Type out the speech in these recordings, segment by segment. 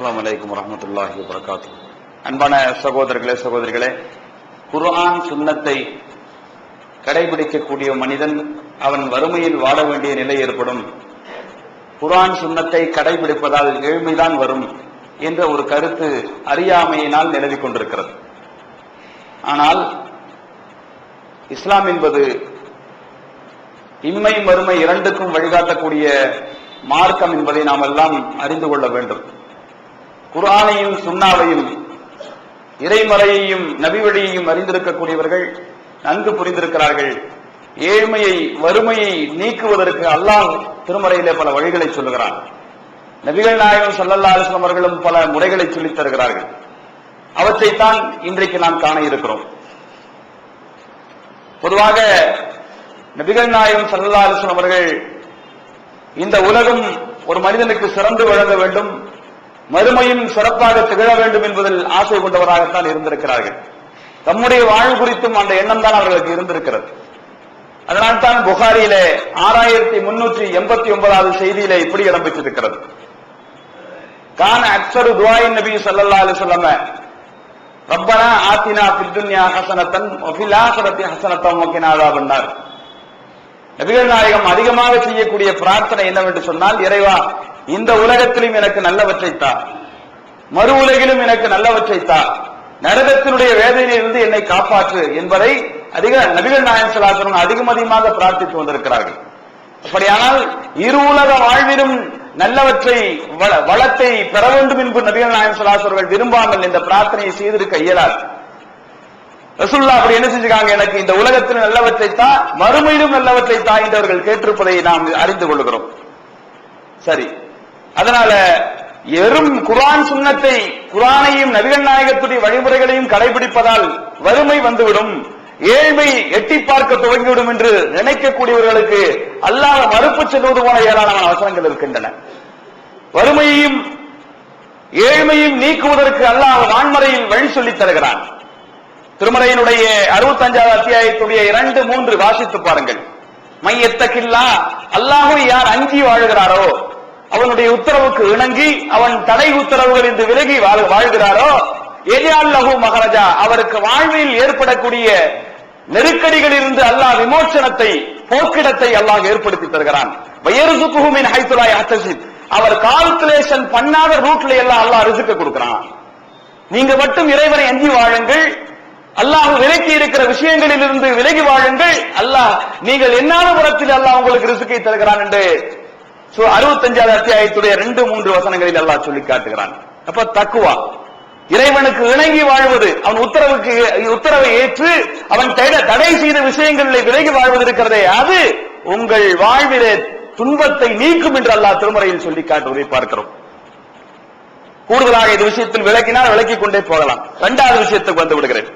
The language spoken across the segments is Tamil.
அஸ்லாம் வலைக்கம் வரமத்துல்லாஹி வரகாத்து அன்பான சகோதரர்களே சகோதரிகளே குர்ஆன் சுண்ணத்தை கடைபிடிக்கக்கூடிய மனிதன் அவன் வறுமையில் வாழ வேண்டிய நிலை ஏற்படும். குர்ஆன் சுண்ணத்தை கடைபிடிப்பதால் ஏழ்மைதான் வரும் என்ற ஒரு கருத்து அறியாமையினால் நிலவிக் கொண்டிருக்கிறது. ஆனால் இஸ்லாம் என்பது இம்மை மறுமை இரண்டுக்கும் வழிகாட்டக்கூடிய மார்க்கம் என்பதை நாம் எல்லாம் அறிந்து கொள்ள வேண்டும். குரானையும் சுண்ணாவையும் இறைமறையையும் நபி வழியையும் அறிந்திருக்கக்கூடியவர்கள் நன்கு புரிந்திருக்கிறார்கள். ஏழ்மையை வறுமையை நீக்குவதற்கு அல்லாஹ் திருமறையிலே பல வழிகளை சொல்லுகிறான். நபிகள் நாயகம் சல்லல்லா அலைஹி அவர்களும் பல முறைகளை சொல்லித் தருகிறார்கள். அவற்றைத்தான் இன்றைக்கு நாம் காண இருக்கிறோம். பொதுவாக நபிகள் நாயகம் சல்லல்லா அலைஹி அவர்கள் இந்த உலகம் ஒரு மனிதனுக்கு சிறந்து வழங்க வேண்டும் மறுமையும் சிறப்பாக திகழ வேண்டும் என்பதில் ஆசை கொண்டவராகத்தான் இருந்திருக்கிறார்கள். தம்முடைய வாழ்வு குறித்தும் அந்த எண்ணம் தான் அவர்களுக்கு இருந்திருக்கிறது. அதனால்தான் புகாரியிலே ஆறாயிரத்தி முன்னூற்றி எண்பத்தி ஒன்பதாவது செய்தியிலே இப்படி இடம்பெற்றிருக்கிறது. கான அக்சரு துவாயின் நபி சல்லா அலி சொல்லம ரப்பனா ஆத்தினா பித்துன்யா ஹசனத்தன் ஹசனத்தன் நோக்கினாதா பண்ணார் நபிகள் நாயகம் அதிகமாக செய்யக்கூடிய பிரார்த்தனை என்னவென்று சொன்னால் இறைவா இந்த உலகத்திலும் எனக்கு நல்லவற்றை தா. மறு உலகிலும் எனக்கு நல்லவற்றை தா. நரகத்தினுடைய வேதனையிலிருந்து என்னை காப்பாற்று என்பதை அதிக நபிகள் நாயகம் சலாசனம் அதிகம் அதிகமாக பிரார்த்தித்து வந்திருக்கிறார்கள். அப்படியானால் இரு உலக வாழ்விலும் நல்லவற்றை வள- வளத்தை பெற வேண்டும் என்று நபிகள் நாயகம் சலாசர்கள் விரும்பாமல் இந்த பிரார்த்தனையை செய்திருக்க இயலாது. ரசுல்லா அப்படி என்ன செஞ்சுக்காங்க எனக்கு இந்த உலகத்தில் நல்லவற்றை தா மறுமையிலும் நல்லவற்றை தா என்று அவர்கள் கேட்டிருப்பதை நாம் அறிந்து கொள்கிறோம். சரி. அதனால எறும் குரான் சுண்ணத்தை குரானையும் நபிகள் நாயகத்துடைய வழிமுறைகளையும் கடைபிடிப்பதால் வறுமை வந்துவிடும். ஏழ்மை எட்டி பார்க்க துவங்கிவிடும் என்று நினைக்கக்கூடியவர்களுக்கு அல்லாஹ் மறுப்பு செல்வது போன ஏராளமான அவசரங்கள் இருக்கின்றன. வறுமையையும் ஏழ்மையும் நீக்குவதற்கு அல்லாஹ் வான்மறையில் வழி சொல்லித் தருகிறான். திருமலையினுடைய அறுபத்தஞ்சாவது அத்தியாயத்துடைய இரண்டு மூன்று வாசித்து பாருங்கள். மையத்தக்கில்லா அல்லாஹும் யார் அஞ்சி வாழுகிறாரோ அவனுடைய உத்தரவுக்கு இணங்கி அவன் தடை உத்தரவுகள் இருந்து விலகி வாழ்கிறாரோ எஜால் லஹு மகாராஜா அவருக்கு வாழ்வில் ஏற்படக்கூடிய நெருக்கடிகளில் இருந்து அல்லாஹ் விமோச்சனத்தை போக்கிடத்தை அல்லாஹ் ஏற்படுத்தி தருகிறான். வயர்சுகுமின் ஹைத்துலாய் அத்தசித் அவர் கால்குலேஷன் பண்ணாத ரூட்ல எல்லாம் அல்லாஹ் ரிசுக்க கொடுக்கிறான். நீங்க மட்டும் இறைவனை அஞ்சி வாழுங்கள் அல்லாஹ் விலக்கி இருக்கிற விஷயங்களில் இருந்து விலகி வாழுங்கள். அல்லாஹ் நீங்கள் என்னான புறத்தில் அல்லாஹ் உங்களுக்கு ரிசுக்கை தருகிறான் என்று அறுபத்தஞ்சாவது அத்தியாயத்துடைய ரெண்டு மூன்று வசனங்களில் அல்லாஹ் சொல்லி காட்டுகிறான். அப்ப தக்குவா. இறைவனுக்கு இணங்கி வாழ்வது அவன் உத்தரவுக்கு உத்தரவை ஏற்று அவன் தடை தடை செய்த விஷயங்களில் விலகி வாழ்வது இருக்கிறதே அது உங்கள் வாழ்விலே துன்பத்தை நீக்கும் என்று அல்லாஹ் திருமறையில் சொல்லி காட்டுவதை பார்க்கிறோம். கூடுதலாக இது விஷயத்தில் விளக்கினால் விளக்கிக் கொண்டே போகலாம். இரண்டாவது விஷயத்துக்கு வந்து விடுகிறேன்.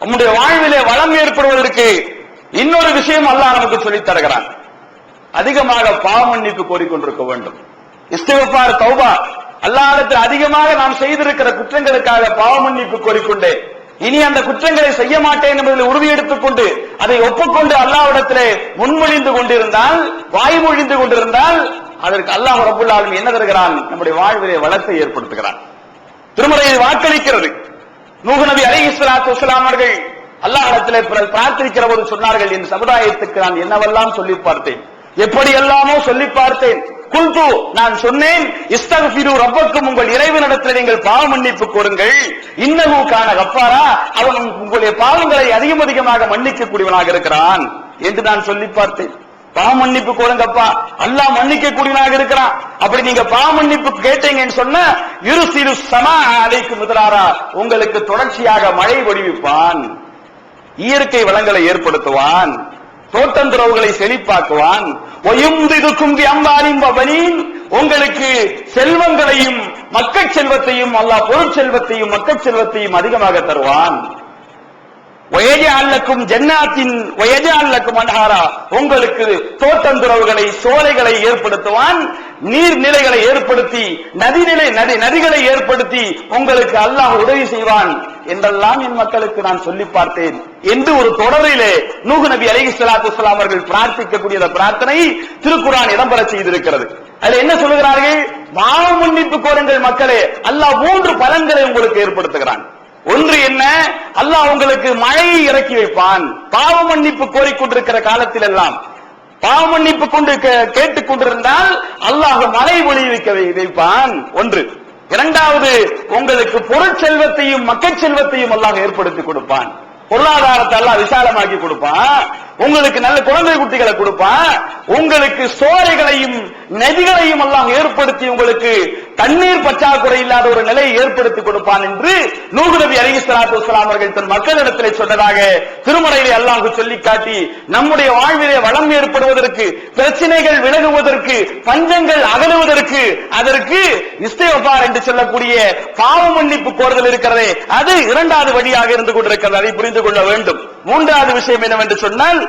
நம்முடைய வாழ்விலே வளம் ஏற்படுவதற்கு இன்னொரு விஷயம் அல்லாஹ் நமக்கு சொல்லித் தருகிறான். அதிகமாக பாவ மன்னிப்பு கோரிக்கொண்டிருக்க வேண்டும். இஸ்திகபார் தௌபா. அல்லாஹ்விடத்தில் அதிகமாக நாம் செய்திருக்கிற குற்றங்களுக்காக பாவ மன்னிப்பு கோரிக்கொண்டே இனி அந்த குற்றங்களை செய்ய மாட்டேன் என்பதில் உறுதி எடுத்துக் கொண்டு அதை ஒப்புக்கொண்டு அல்லாவிடத்திலே முன்மொழிந்து கொண்டிருந்தால் வாய்மொழிந்து கொண்டிருந்தால் அதற்கு அல்லாஹ் ரபுல்லாலும் என்ன தருகிறான்? நம்முடைய வாழ்விலே வளத்தை ஏற்படுத்துகிறான். திருமறையை வாக்களிக்கிறது. நூகு நபி அலை இஸ்லாத்து அவர்கள் பிரார்த்திக்கிற போது சொன்னார்கள் என் சமுதாயத்துக்கு நான் என்னவெல்லாம் சொல்லி பார்த்தேன்? எப்படி எல்லாமோ சொல்லி பார்த்தேன். குல்து நான் சொன்னேன் இஸ்தகஃபிரு ரப்பக்கும் உங்கள் இறைவனிடத்தில் நீங்கள் பாவ மன்னிப்பு கோருங்கள். இன்னகு காண கப்பாரா அவன் உங்களுடைய பாவங்களை அதிகம் அதிகமாக மன்னிக்க கூடியவனாக இருக்கிறான். என்று நான் சொல்லி பார்த்தேன். பாவ மன்னிப்பு கோருங்கப்பா அல்லா மன்னிக்க கூடியனாக இருக்கிறான். அப்படி நீங்க பாவ மன்னிப்பு கேட்டீங்கன்னு சொன்ன இரு சிறு சமா அலைக்கு முதலாரா உங்களுக்கு தொடர்ச்சியாக மழை பொழிவிப்பான் இயற்கை வளங்களை ஏற்படுத்துவான். தோட்டந்துறவுகளை செழிப்பாக்குவான். ஒயுந்திருக்கும் அம்பாரின் பவனின் உங்களுக்கு செல்வங்களையும் மக்கள் செல்வத்தையும் அல்லாஹ் பொருட்செல்வத்தையும் மக்கள் செல்வத்தையும் அதிகமாக தருவான். ஜன்னாத்தின் வயஜாலக்கும் அன்ஹாரா. உங்களுக்கு தோட்டந்துறவுகளை சோலைகளை ஏற்படுத்துவான் நீர்நிலைகளை ஏற்படுத்தி நதிநிலை நதி நதிகளை ஏற்படுத்தி உங்களுக்கு அல்லாஹ் உதவி செய்வான் என்றெல்லாம் என் மக்களுக்கு நான் சொல்லி பார்த்தேன். என்று ஒரு தொடரிலே நூகு நபி அலைஹி ஸலாத்து அவர்கள் பிரார்த்திக்கக்கூடிய பிரார்த்தனை திருக்குறான் இடம்பெற செய்திருக்கிறது. அதுல என்ன சொல்லுகிறார்கள்? பாவ மன்னிப்பு கோருங்கள் மக்களே அல்லாஹ் மூன்று பலன்களை உங்களுக்கு ஏற்படுத்துகிறான். ஒன்று என்ன? அல்லாஹ் உங்களுக்கு மழையை இறக்கி வைப்பான். பாவ மன்னிப்பு கோரிக்கொண்டிருக்கிற காலத்தில் எல்லாம் பாவ மன்னிப்பு கொண்டு கே- கேட்டுக் கொண்டிருந்தால் அல்லாஹ் மழை ஒளிவிக்க வைப்பான். ஒன்று. இரண்டாவது உங்களுக்கு பொருட்செல்வத்தையும் மக்கள் செல்வத்தையும் அல்லாஹ் ஏற்படுத்தி கொடுப்பான். பொருளாதாரத்தை எல்லாம் விசாலமாக்கி கொடுப்பான். உங்களுக்கு நல்ல குழந்தை குட்டிகளை கொடுப்பான் உங்களுக்கு சோலைகளையும் நதிகளையும் எல்லாம் ஏற்படுத்தி உங்களுக்கு தண்ணீர் பற்றாக்குறை இல்லாத ஒரு நிலையை ஏற்படுத்தி கொடுப்பான் என்று நூகு நபி அலி அவர்கள் தன் மக்களிடத்திலே சொன்னதாக திருமறையிலே அல்லாஹ் சொல்லி காட்டி நம்முடைய வாழ்விலே வளம் ஏற்படுவதற்கு பிரச்சனைகள் விலகுவதற்கு பஞ்சங்கள் அகலுவதற்கு அதற்கு இஸ்தேபார் என்று சொல்லக்கூடிய பாவ மன்னிப்பு கோருதல் இருக்கிறதே அது இரண்டாவது வழியாக இருந்து கொண்டிருக்கிறது. அதை புரிந்து கொள்ள வேண்டும். மூன்றாவது விஷயம் என்னவென்று சொன்னால்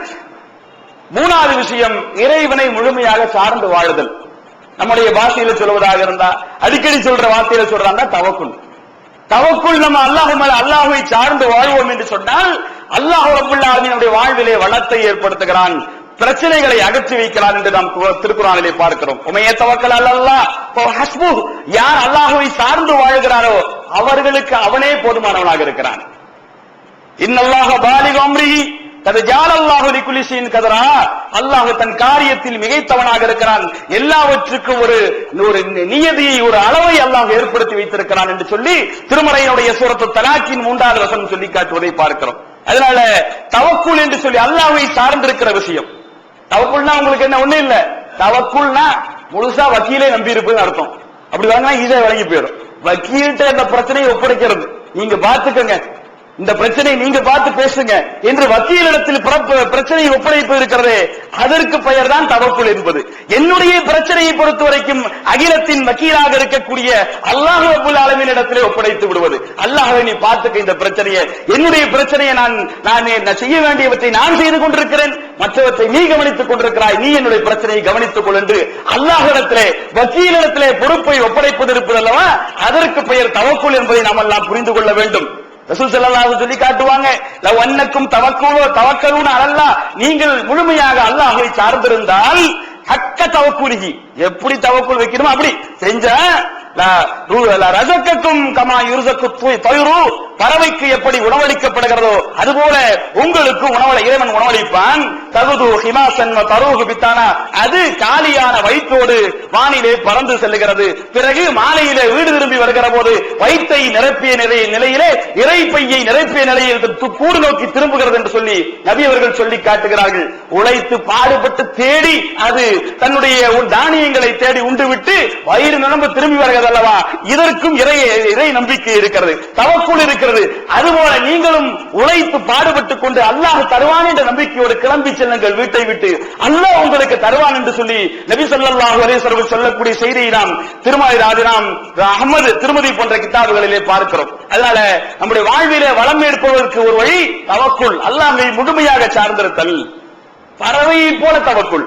மூணாவது விஷயம் இறைவனை முழுமையாக சார்ந்து வாழுதல். நம்முடைய பாஷையில சொல்வதாக இருந்தா அடிக்கடி சொல்ற வார்த்தையில சொல்றாங்க தவக்குள் தவக்குள் நம்ம அல்லாஹ் மேல அல்லாஹுவை சார்ந்து வாழ்வோம் என்று சொன்னால் அல்லாஹ் ரபுல்லாவினுடைய வாழ்விலே வளத்தை ஏற்படுத்துகிறான் பிரச்சனைகளை அகற்றி வைக்கிறான் என்று நாம் திருக்குறானிலே பார்க்கிறோம். உமைய தவக்கல் அல்லாஹ் ஹஸ்பு. யார் அல்லாஹுவை சார்ந்து வாழ்கிறாரோ அவர்களுக்கு அவனே போதுமானவனாக இருக்கிறான். இன்னல்லாக பாலிக அம்ரிஹி கது ஜாலல்லாஹு லிகுலிஷின் கதரா. அல்லாஹ் தன் காரியத்தில் மிகைத்தவனாக இருக்கிறான். எல்லாவற்றுக்கும் ஒரு ஒரு நியதியை ஒரு அளவை அல்லாஹ் ஏற்படுத்தி வைத்திருக்கிறான் என்று சொல்லி திருமறையினுடைய சூரத்து தலாக்கின் மூன்றாவது வசனம் சொல்லி காட்டுவதை பார்க்கிறோம். அதனால தவக்குள் என்று சொல்லி அல்லாஹை சார்ந்திருக்கிற விஷயம். தவக்குள்னா உங்களுக்கு என்ன ஒண்ணு இல்ல. தவக்குள்னா முழுசா வக்கீலே நம்பி இருப்பதுன்னு அர்த்தம். அப்படி வாங்கினா ஈஸியா வழங்கி போயிடும். வக்கீல்கிட்ட இந்த பிரச்சனையை ஒப்படைக்கிறது. நீங்க பாத்துக்கங்க இந்த பிரச்சனை நீங்க பார்த்து பேசுங்க என்று வக்கீலிடத்தில் பிரச்சனையை ஒப்படைப்பு இருக்கிறதே அதற்கு பெயர் தான் தவக்குள் என்பது. என்னுடைய பிரச்சனையை பொறுத்த வரைக்கும் அகிலத்தின் வக்கீலாக இருக்கக்கூடிய அல்லாஹ் அபுல் ஆலமின் இடத்திலே ஒப்படைத்து விடுவது. அல்லாஹை நீ பார்த்துக்க இந்த பிரச்சனையை. என்னுடைய பிரச்சனையை நான் நான் நான் செய்ய வேண்டியவற்றை நான் செய்து கொண்டிருக்கிறேன். மற்றவற்றை நீ கவனித்துக் கொண்டிருக்கிறாய். நீ என்னுடைய பிரச்சனையை கவனித்துக் கொள் என்று அல்லாஹிடத்திலே வக்கீலிடத்திலே பொறுப்பை ஒப்படைப்பது இருப்பது அல்லவா? அதற்கு பெயர் தவக்குள் என்பதை நாம் எல்லாம் புரிந்து கொள்ள வேண்டும். ரசூல் ஸல்லல்லாஹு சொல்லி காட்டுவாங்க லவ் அன்னக்கும் தவக்குலோ தவக்கலூன நீங்கள் முழுமையாக அல்லாஹ்வை சார்ந்திருந்தால் ஹக்க தவக்கூலிகி எப்படி தவக்கூல் வைக்கணுமோ அப்படி. செஞ்ச லா- கமா யுருசக்கு பயிரு பறவைக்கு எப்படி உணவளிக்கப்படுகிறதோ அதுபோல உங்களுக்கு உணவளை இறைவன் உணவளிப்பான். தகுது ஹிமாசன் வ தருகு பித்தானா. அது காலியான வயிற்றோடு வானிலே பறந்து செல்லுகிறது. பிறகு மாலையிலே வீடு திரும்பி வருகிற போது வயிற்றை நிரப்பிய நிலைய நிலையிலே இறை பையை நிரப்பிய நிலையில் கூடு நோக்கி திரும்புகிறது என்று சொல்லி நபி அவர்கள் சொல்லி காட்டுகிறார்கள். உழைத்து பாடுபட்டு தேடி அது தன்னுடைய உன் தானியங்களை தேடி உண்டுவிட்டு வயிறு நிரம்ப திரும்பி வருகிறது. இருக்கிறது அல்லவா இதற்கும் இறை இறை நம்பிக்கை இருக்கிறது. தவக்குள் இருக்கிறது. அதுபோல நீங்களும் உழைத்து பாடுபட்டுக் கொண்டு அல்லாஹ் தருவான் என்ற நம்பிக்கையோடு கிளம்பி செல்லுங்கள் வீட்டை விட்டு. அல்லாஹ் உங்களுக்கு தருவான் என்று சொல்லி நபி ஸல்லல்லாஹு அலைஹி சொல்லக்கூடிய செய்தியை நாம் திருமலை ராஜினாம் அகமது திருமதி போன்ற கிதாபுகளிலே பார்க்கிறோம். அதனால நம்முடைய வாழ்விலே வளம் எடுப்பதற்கு ஒரு வழி தவக்குள். அல்லாஹ்வை முழுமையாக சார்ந்திருத்தல். பறவையை போல தவக்குள்.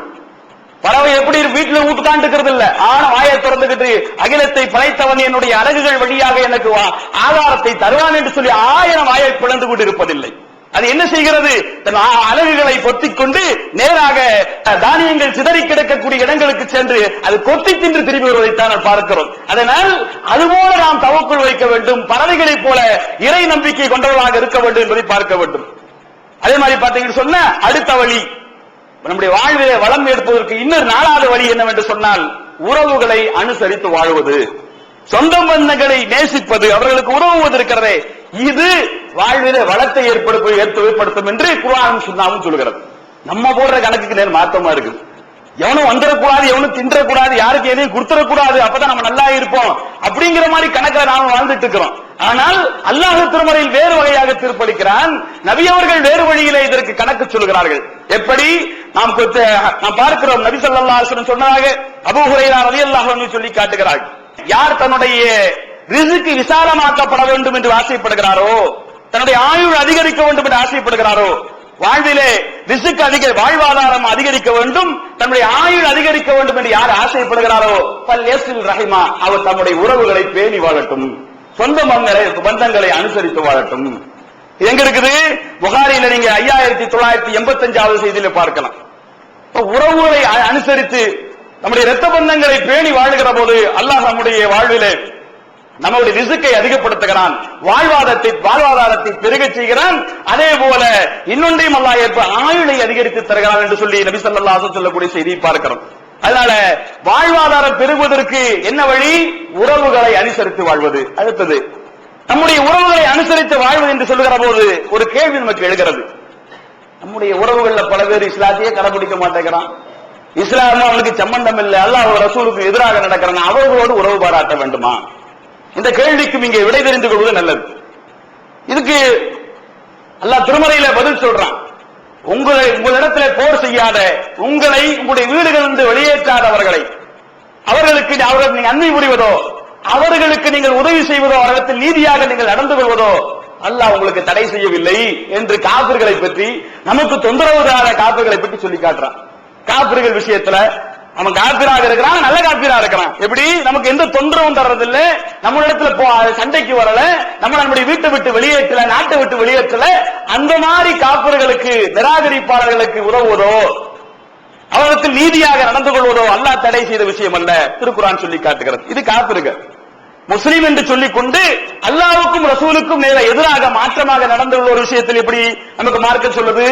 பறவை எப்படி வீட்டுல உட்கார்ந்து இருக்கிறது இல்ல. ஆன வாயை திறந்துகிட்டு அகிலத்தை படைத்தவன் என்னுடைய அழகுகள் வழியாக எனக்கு வா- ஆதாரத்தை தருவான் என்று சொல்லி ஆயிரம் வாயை பிளந்து கொண்டு இருப்பதில்லை அது என்ன செய்கிறது? தன் அழகுகளை அலகுகளை பொத்திக் கொண்டு நேராக தானியங்கள் சிதறி கிடக்கக்கூடிய இடங்களுக்கு சென்று அது கொத்தி தின்று திரும்பி வருவதைத்தான் பார்க்கிறோம். அதனால் அதுபோல நாம் தவக்குள் வைக்க வேண்டும். பறவைகளைப் போல இறை நம்பிக்கை கொண்டவர்களாக இருக்க வேண்டும் என்பதை பார்க்க வேண்டும். அதே மாதிரி பார்த்தீங்கன்னு சொன்ன அடுத்த வழி. நம்முடைய வாழ்விலே வளம் எடுப்பதற்கு இன்னொரு நாலாவது வழி என்னவென்று சொன்னால் உறவுகளை அனுசரித்து வாழ்வது. சொந்த பந்தங்களை நேசிப்பது அவர்களுக்கு உறவுவது இருக்கிறதே. இது வாழ்வில வளத்தை ஏற்படுத்த ஏற்படுத்தும் என்று குரானும் சுன்னாவும் சொல்கிறது நம்ம போடுற கணக்குக்கு நேர் மாத்தமா இருக்குது. எவனும் வந்துடக்கூடாது எவனும் தின்றக்கூடாது யாருக்கு எதையும் கொடுத்துடக்கூடாது அப்பதான் நம்ம நல்லா இருப்போம். அப்படிங்கிற மாதிரி கணக்கில் நாம வாழ்ந்துட்டு இருக்கிறோம். ஆனால் அல்லாஹ் திருமறையில் வேறு வகையாக தீர்ப்பளிக்கிறான். நபி அவர்கள் வேறு வழியிலே இதற்கு கணக்கு சொல்கிறார்கள். எப்படி? நாம் நாம் பார்க்கிறோம் நபி சொல்லா சொன்னதாக அபுஹுரையா அலி அல்லாஹ் சொல்லி காட்டுகிறார்கள். யார் தன்னுடைய ரிசுக்கு விசாலமாக்கப்பட வேண்டும் என்று ஆசைப்படுகிறாரோ தன்னுடைய ஆயுள் அதிகரிக்க வேண்டும் என்று ஆசைப்படுகிறாரோ வாழ்விலே ரிசுக்கு அதிக வாழ்வாதாரம் அதிகரிக்க வேண்டும் தன்னுடைய ஆயுள் அதிகரிக்க வேண்டும் என்று யார் ஆசைப்படுகிறாரோ பல் ரஹிமா அவர் தன்னுடைய உறவுகளை பேணி வாழட்டும். சொந்த மங்களை பந்தங்களை அனுசரித்து வாழட்டும். எங்க இருக்குது? புகாரில நீங்க ஐயாயிரத்தி தொள்ளாயிரத்தி எண்பத்தி அஞ்சாவது செய்தியில பார்க்கலாம். உறவுகளை அனுசரித்து நம்முடைய இரத்த பந்தங்களை பேணி வாழுகிற போது அல்லாஹ் நம்முடைய வாழ்விலே நம்முடைய ரிசுக்கை அதிகப்படுத்துகிறான் வாழ்வாதாரத்தை வாழ்வாதாரத்தை பெருகச் செய்கிறான். அதே போல இன்னொன்றையும் அல்லா ஏற்ப ஆயுளை அதிகரித்து தருகிறான் என்று சொல்லி நபி ஸல்லல்லாஹு சொல்லக்கூடிய செய்தியை பார்க்கிறோம். அதனால வாழ்வாதாரம் பெருகுவதற்கு என்ன வழி? உறவுகளை அனுசரித்து வாழ்வது. அடுத்தது நம்முடைய உறவுகளை அனுசரித்து வாழ்வது என்று சொல்லுகிற போது ஒரு கேள்வி நமக்கு எழுகிறது. நம்முடைய உறவுகள்ல பல பேர் இஸ்லாத்தையே கடைபிடிக்க மாட்டேங்கிறான். இஸ்லாமும் அவனுக்கு சம்பந்தம் இல்லை. அல்லாஹ் ரசூலுக்கு எதிராக நடக்கிறான். அவர்களோடு உறவு பாராட்ட வேண்டுமா? இந்த கேள்விக்கும் இங்கே விடை தெரிந்து கொள்வது நல்லது. இதுக்கு அல்லாஹ் திருமறையில பதில் சொல்றான். உங்களை உங்களிடத்திலே போர் செய்யாத உங்களை உங்களுடைய வீடுகளிலிருந்து வெளியேற்றாதவர்களை அவர்களுக்கு அவர்கள் நீங்க அன்பை புரிவதோ அவர்களுக்கு நீங்கள் உதவி செய்வதோ அவர்களுக்கு நீதியாக நீங்கள் நடந்து கொள்வதோ அல்லாஹ் உங்களுக்கு தடை செய்யவில்லை என்று காப்பிர்களை பற்றி நமக்கு தொந்தரவு தராத காப்பிர்களை பற்றி சொல்லி காட்டுறான். காப்பிர்கள் விஷயத்துல அவன் காப்பிராக இருக்கிறான் நல்ல காப்பிரா இருக்கிறான். எப்படி? நமக்கு எந்த தொந்தரவும் தர்றதில்ல. நம்ம இடத்துல போ சண்டைக்கு வரல. நம்ம நம்முடைய வீட்டை விட்டு வெளியேற்றல நாட்டை விட்டு வெளியேற்றல. அந்த மாதிரி காப்பிர்களுக்கு நிராகரிப்பாளர்களுக்கு உதவுவதோ அவர்களுக்கு நீதியாக நடந்து கொள்வதோ அல்லாஹ் தடை செய்த விஷயம் அல்ல. திருக்குறான் சொல்லி காட்டுகிறது. இது காப்பிருங்க முஸ்லீம் என்று சொல்லிக் கொண்டு அல்லாவுக்கும் ரசூலுக்கும் நேர எதிராக மாற்றமாக நடந்து ஒரு விஷயத்தில் எப்படி நமக்கு மார்க்க சொல்லுது?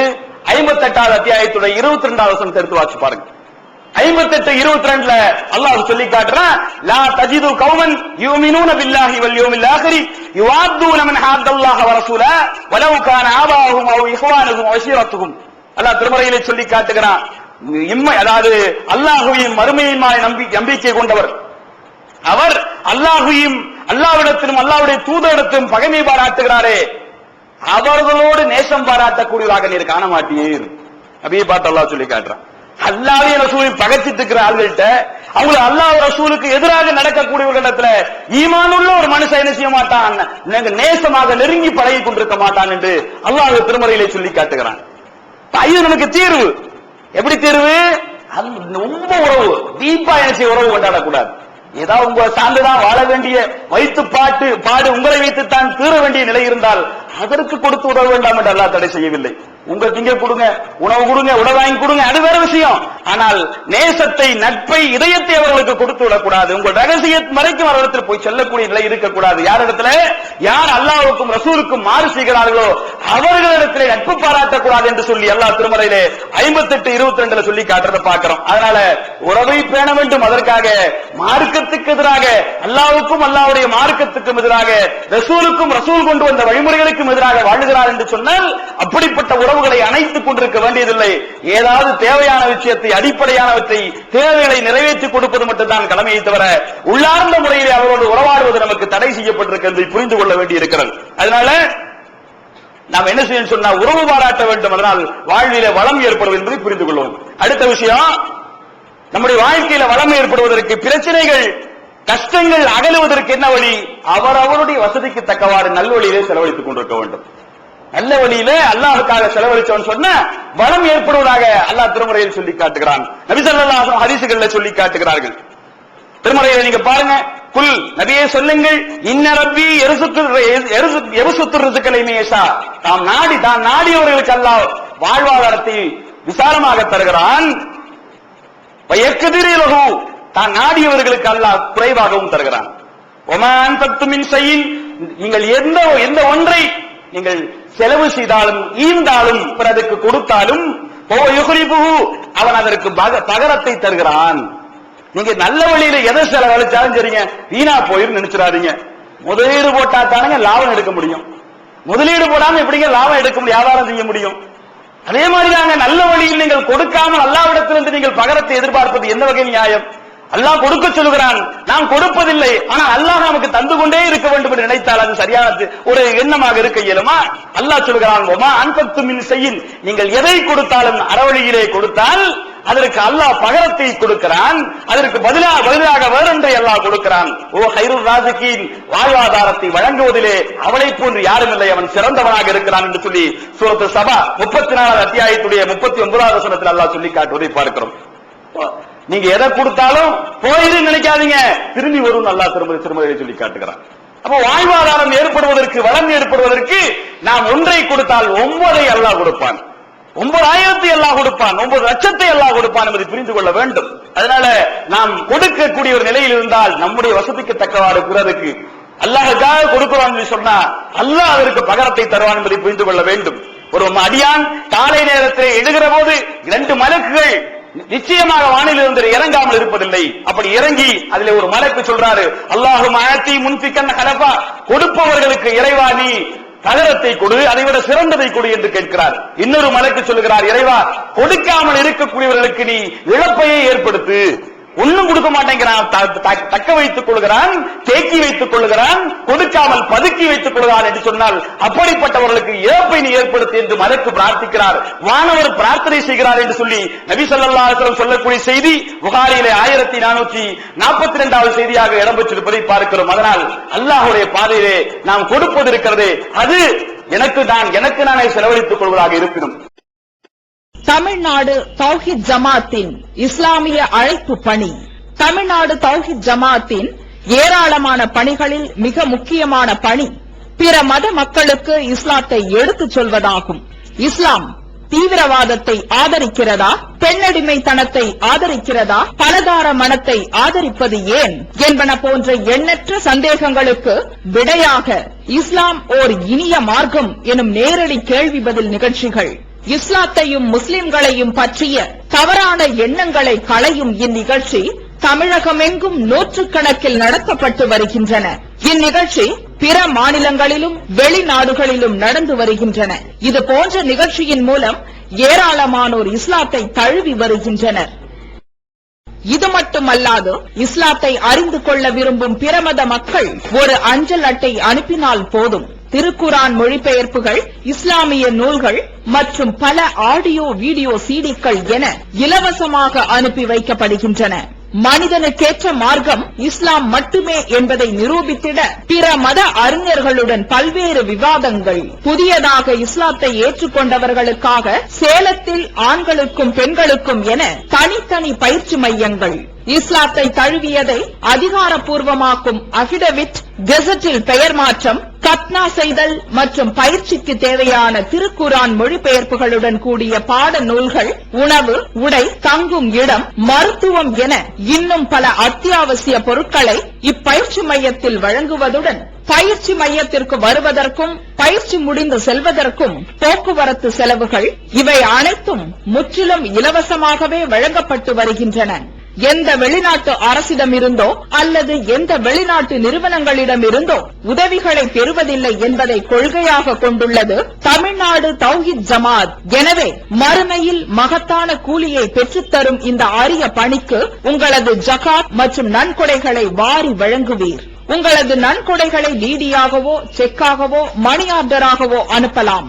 ஐம்பத்தி எட்டாவது அத்தியாயத்துடைய இருபத்தி ரெண்டாவது வசனத்தை எடுத்து வாச்சு பாருங்க. ஐம்பத்தி எட்டு இருபத்தி ரெண்டுல அல்லாஹ் சொல்லி காட்டுறான் லா தஜிது கௌமன் யூமினூன பில்லாஹி வல் யௌமில் ஆகிரி யுவாத்தூன மன் ஹாத்தல்லாஹ அல்லாஹ் ரசூல வலவ் கான ஆபாஹும் அவ் இஹ்வானுஹும் அவ் அல்லாஹ் திருமறையிலே சொல்லி காட்டுகிறான் இம்மை அதாவது அல்லாஹுவின் மறுமையுமாய் நம்பி நம்பிக்கை கொண்டவர். அவர் அல்லாஹுவையும் அல்லாவிடத்திலும் அல்லாவுடைய தூதரிடத்திலும் பகைமை பாராட்டுகிறாரே. அவர்களோடு நேசம் பாராட்டக்கூடியதாக நீர் காண மாட்டீர். அப்படியே பார்த்து அல்லாஹ் சொல்லி காட்டுறான். அல்லாவே ரசூலை பகைச்சிட்டு இருக்கிற ஆள்கள்ட்ட அவங்க அல்லாஹ் ரசூலுக்கு எதிராக நடக்கக்கூடிய ஒரு நடக்கக்கூடியவர்களிடத்துல ஈமானுள்ள ஒரு மனுஷன் என்ன செய்ய மாட்டான்? நேசமாக நெருங்கி பழகி கொண்டிருக்க மாட்டான் என்று அல்லாஹ் திருமறையிலே சொல்லி காட்டுகிறான். இது நமக்கு தீர்வு. எப்படி தீர்வு? ரொம்ப உறவு. டீப்பா என்ன செய்ய உறவு கொண்டாடக்கூடாது. ஏதாவது உங்க சார்ந்துதான் வாழ வேண்டிய வைத்து பாட்டு பாடு உங்களை வைத்துத்தான் தீர வேண்டிய நிலை இருந்தால் அதற்கு கொடுத்து உதவ வேண்டாம் என்று அல்லாஹ் தடை செய்யவில்லை. உங்க திங்க கொடுங்க உணவு கொடுங்க உடை வாங்கி கொடுங்க அது வேற விஷயம். ஆனால் நேசத்தை நட்பை இதயத்தை அவர்களுக்கு கொடுத்து விடக்கூடாது. உங்கள் ரகசிய மறைக்கும் அவரிடத்தில் போய் செல்லக்கூடிய நிலை இருக்கக்கூடாது. யாரிடத்துல யார் அல்லாவுக்கும் ரசூலுக்கும் மாறு செய்கிறார்களோ அவர்களிடத்திலே நட்பு பாராட்டக்கூடாது என்று சொல்லி எல்லா திருமலையிலே ஐம்பத்தி எட்டு இருபத்தி ரெண்டுல சொல்லி காட்டுறதை பார்க்கிறோம். அதனால உறவை பேண வேண்டும். அதற்காக மார்க்கத்துக்கு எதிராக அல்லாவுக்கும் அல்லாவுடைய மார்க்கத்துக்கும் எதிராக ரசூலுக்கும் ரசூல் கொண்டு வந்த வழிமுறைகளுக்கும் எதிராக வாழுகிறார் என்று சொன்னால் அப்படிப்பட்ட உறவுகளை அணைத்துக் கொண்டிருக்க வேண்டியதில்லை. ஏதாவது தேவையான விஷயத்தை அடிப்படையானவற்றை தேவைகளை நிறைவேற்றி கொடுப்பது மட்டும்தான் கடமையை தவிர உள்ளார்ந்த முறையில் அவரோடு உறவாடுவது நமக்கு தடை செய்யப்பட்டிருக்கிறது புரிந்து கொள்ள வேண்டியிருக்கிறது. அதனால நாம் என்ன செய்யணும் சொன்னா உறவு பாராட்ட வேண்டும். அதனால் வாழ்வில வளம் ஏற்படும் என்பதை புரிந்து கொள்வோம். அடுத்த விஷயம் நம்முடைய வாழ்க்கையில வளம் ஏற்படுவதற்கு பிரச்சனைகள் கஷ்டங்கள் அகலுவதற்கு என்ன வழி? அவர் அவருடைய வசதிக்கு தக்கவாறு நல்வழியிலே செலவழித்துக் கொண்டிருக்க வேண்டும். நல்ல வழியில அல்லாஹுக்காக செலவழிச்சவன் சொன்ன வளம் ஏற்படுவதாக அல்லாஹ் திருமுறையில் சொல்லி காட்டுகிறான். நபிசல்லாசம் ஹரிசுகள்ல சொல்லி காட்டுகிறார்கள். திருமறையில நீங்க பாருங்க குல் நபியே சொல்லுங்கள் இன்ன ரப்பி எருசுத்து எருசுத்து மேசா தாம் நாடி தான் நாடியவர்களுக்கு அல்லாஹ் வாழ்வாதாரத்தை விசாலமாக தருகிறான். எக்கதிரிலகும் தான் நாடியவர்களுக்கு அல்லாஹ் குறைவாகவும் தருகிறான். ஒமான் தத்துமின் செய்யின் நீங்கள் எந்த எந்த ஒன்றை நீங்கள் செலவு செய்தாலும் ஈந்தாலும் பிறருக்கு கொடுத்தாலும் அவன் அதற்கு பக- தருகிறான். நீங்க நல்ல வழியில எதை செலவழிச்சாலும் சரிங்க வீணா போயிரு நினைச்சிடாதீங்க. முதலீடு போட்டா தானங்க லாபம் எடுக்க முடியும். முதலீடு போடாம எப்படிங்க லாபம் எடுக்க முடியும் வியாபாரம் செய்ய முடியும்? அதே மாதிரி தாங்க நல்ல வழியில் நீங்கள் கொடுக்காமல் அல்லாவிடத்திலிருந்து நீங்கள் பகரத்தை எதிர்பார்ப்பது எந்த வகை நியாயம்? அல்லாஹ் கொடுக்க சொல்கிறான் நாம் கொடுப்பதில்லை. ஆனால் அல்லாஹ் நமக்கு தந்து கொண்டே இருக்க வேண்டும் என்று நினைத்தால் அது சரியானது. ஒரு எண்ணமாக இருக்க இயலுமா? அல்லாஹ் சொல்கிறான் ஒமா அன்பத்து மின் செய்யின் நீங்கள் எதை கொடுத்தாலும் அறவழியிலே கொடுத்தால் அதற்கு அல்லாஹ் பகரத்தை கொடுக்கிறான். அதற்கு பதிலா பதிலாக வேறொன்றை அல்லாஹ் கொடுக்கிறான். ஓ ஹைரு ராஜகியின் வாழ்வாதாரத்தை வழங்குவதிலே அவளை போன்று யாரும் இல்லை. அவன் சிறந்தவனாக இருக்கிறான் என்று சொல்லி சூரத்து சபா முப்பத்தி நாலாவது அத்தியாயத்துடைய முப்பத்தி ஒன்பதாவது வசனத்தில் அல்லாஹ் சொல்லி காட்டுவதை பார்க்கிறோம். நீங்க எதை கொடுத்தாலும் போயிரு நினைக்காதீங்க. திரும்பி வரும் நல்லா திரும்ப திரும்ப சொல்லி காட்டுகிறான். அப்ப வாழ்வாதாரம் ஏற்படுவதற்கு வளம் ஏற்படுவதற்கு நாம் ஒன்றை கொடுத்தால் ஒன்பதை அல்லாஹ் கொடுப்பான். ஒன்பதாயிரத்தை எல்லாம் கொடுப்பான். ஒன்பது லட்சத்தை எல்லாம் கொடுப்பான் என்பதை புரிந்து கொள்ள வேண்டும். அதனால நாம் கொடுக்கக்கூடிய ஒரு நிலையில் இருந்தால் நம்முடைய வசதிக்கு தக்கவாறு பிறருக்கு அல்லாஹுக்காக கொடுக்கிறான் என்று சொன்னா அல்லாஹ் அதற்கு பகரத்தை தருவான் என்பதை புரிந்து கொள்ள வேண்டும். ஒரு அடியான் காலை நேரத்தில் எழுகிற போது இரண்டு மலக்குகள் நிச்சயமாக வானிலிருந்து இறங்காமல் இருப்பதில்லை. அப்படி இறங்கி அதிலே ஒரு மலைக்கு சொல்றாரு அல்லாஹும் ஆயத்தி முன்பிக்கன் ஹலபா கொடுப்பவர்களுக்கு இறைவா நீ தகரத்தை கொடு அதை விட சிறந்ததை கொடு என்று கேட்கிறார். இன்னொரு மலைக்கு சொல்லுகிறார் இறைவா கொடுக்காமல் இருக்கக்கூடியவர்களுக்கு நீ இழப்பையை ஏற்படுத்து. ஒண்ணும் கொடுக்க மாட்டேங்கிறான். த- தக்க வைத்துக் கொள்கிறான் தேக்கி வைத்துக் கொள்கிறான் கொடுக்காமல் பதுக்கி வைத்துக் கொள்கிறான் என்று சொன்னால் அப்படிப்பட்டவர்களுக்கு இழப்பை நீ ஏற்படுத்தி என்று மதற்கு பிரார்த்திக்கிறார். வானவர் பிரார்த்தனை செய்கிறார் என்று சொல்லி நபி ஸல்லல்லாஹு சொல்லக்கூடிய செய்தி புகாரிலே ஆயிரத்தி நானூற்றி நாற்பத்தி இரண்டாவது செய்தியாக இடம்பெற்றிருப்பதை பார்க்கிறோம். அதனால் அல்லாஹுடைய பாதையிலே நாம் கொடுப்பது இருக்கிறது. அது எனக்கு நான் எனக்கு நானே செலவழித்துக் கொள்வதாக இருப்பினும். தமிழ்நாடு தௌஹித் ஜமாத்தின் இஸ்லாமிய அழைப்பு பணி. தமிழ்நாடு தௌஹித் ஜமாத்தின் ஏராளமான பணிகளில் மிக முக்கியமான பணி. பிற மத மக்களுக்கு இஸ்லாத்தை எடுத்துச் சொல்வதாகும். இஸ்லாம் தீவிரவாதத்தை ஆதரிக்கிறதா? பெண்ணடிமைத்தனத்தை ஆதரிக்கிறதா? பலதார மனத்தை ஆதரிப்பது ஏன்? என்பன போன்ற எண்ணற்ற சந்தேகங்களுக்கு விடையாக இஸ்லாம் ஓர் இனிய மார்க்கம் எனும் நேரடி கேள்வி பதில் நிகழ்ச்சிகள். இஸ்லாத்தையும் முஸ்லிம்களையும் பற்றிய தவறான எண்ணங்களை களையும் இந்நிகழ்ச்சி தமிழகமெங்கும் நூற்றுக்கணக்கில் நடத்தப்பட்டு வருகின்றன. இந்நிகழ்ச்சி பிற மாநிலங்களிலும் வெளிநாடுகளிலும் நடந்து வருகின்றன. இது போன்ற நிகழ்ச்சியின் மூலம் ஏராளமானோர் இஸ்லாத்தை தழுவி வருகின்றனர். இது மட்டுமல்லாது இஸ்லாத்தை அறிந்து கொள்ள விரும்பும் பிரமத மக்கள் ஒரு அஞ்சல் அட்டை அனுப்பினால் போதும். திருக்குரான் மொழிபெயர்ப்புகள் இஸ்லாமிய நூல்கள் மற்றும் பல ஆடியோ வீடியோ சீடிக்கள் என இலவசமாக அனுப்பி வைக்கப்படுகின்றன. மனிதனுக்கேற்ற மார்க்கம் இஸ்லாம் மட்டுமே என்பதை நிரூபித்திட பிற மத அறிஞர்களுடன் பல்வேறு விவாதங்கள் புதியதாக இஸ்லாத்தை ஏற்றுக்கொண்டவர்களுக்காக சேலத்தில் ஆண்களுக்கும் பெண்களுக்கும் என தனித்தனி பயிற்சி மையங்கள் இஸ்லாத்தை தழுவியதை அதிகாரப்பூர்வமாக்கும் அபிடவிட் கெசட்டில் பெயர் மாற்றம் கத்னா செய்தல் மற்றும் பயிற்சிக்கு தேவையான திருக்குரான் மொழிபெயர்ப்புகளுடன் கூடிய பாட நூல்கள் உணவு உடை தங்கும் இடம் மருத்துவம் என இன்னும் பல அத்தியாவசிய பொருட்களை இப்பயிற்சி மையத்தில் வழங்குவதுடன் பயிற்சி மையத்திற்கு வருவதற்கும் பயிற்சி முடிந்து செல்வதற்கும் போக்குவரத்து செலவுகள் இவை அனைத்தும் முற்றிலும் இலவசமாகவே வழங்கப்பட்டு வருகின்றன. எந்த வெளிநாட்டு அரசிடமிருந்தோ அல்லது எந்த வெளிநாட்டு நிறுவனங்களிடமிருந்தோ உதவிகளை பெறுவதில்லை என்பதை கொள்கையாக கொண்டுள்ளது தமிழ்நாடு தௌஹித் ஜமாத். எனவே மறுமையில் மகத்தான கூலியை பெற்றுத்தரும் இந்த அரிய பணிக்கு உங்களது ஜகாத் மற்றும் நன்கொடைகளை வாரி வழங்குவீர். உங்களது நன்கொடைகளை டிடியாகவோ செக்காகவோ மணி ஆர்டராகவோ அனுப்பலாம்.